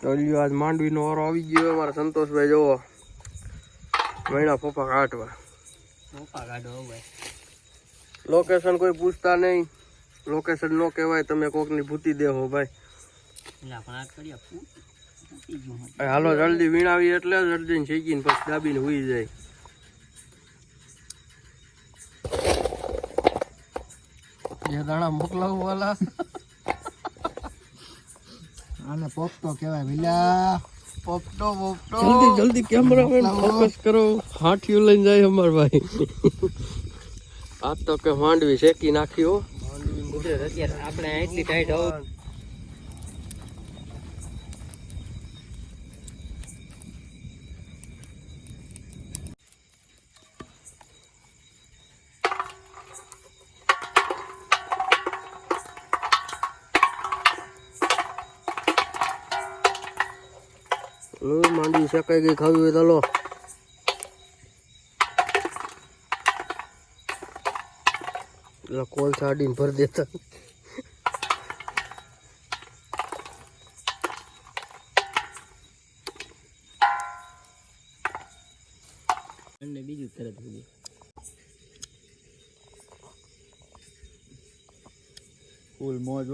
તો આજ આજ માંડવીનો વારો આવી ગયો અમારા સંતોષભાઈ જોવો. મહિના ફોફા કાઢવા. ભાઈ. લોકેશન કોઈ પૂછતા નહીં. લોકેશન નો કહેવાય તમે કોકની ભૂતી દેહો ભાઈ. ના હાલો જલ્દી વીણાવી એટલે જલ્દી શીખીને પછી દાબીને હુઈ જાય. જે દાણા મોકલાવું વાલા. આને પોપટો કહેવાય ભીલા પોપટો પોપટો. જલ્દી જલ્દી કેમેરામેન ફોકસ કરો. હાથીઓ લઈને જાય અમાર ભાઈ. આ તો કે માંડવી શેકી નાખ્યો અત્યારે આપણે એટલી ટાઈટ હો. હમ, માંડવી શેકાઈ ગઈ ખાવી હોય તો લો. પેલા કોલ સાડીને ભરી દેતા અને બીજું તરત ફૂલ મોજ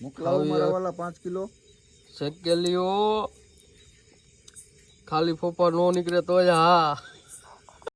મોકલાવો મારા વાલા પાંચ કિલો. શેકેલીઓ ખાલી ફોપા નો નીકળે તો હા.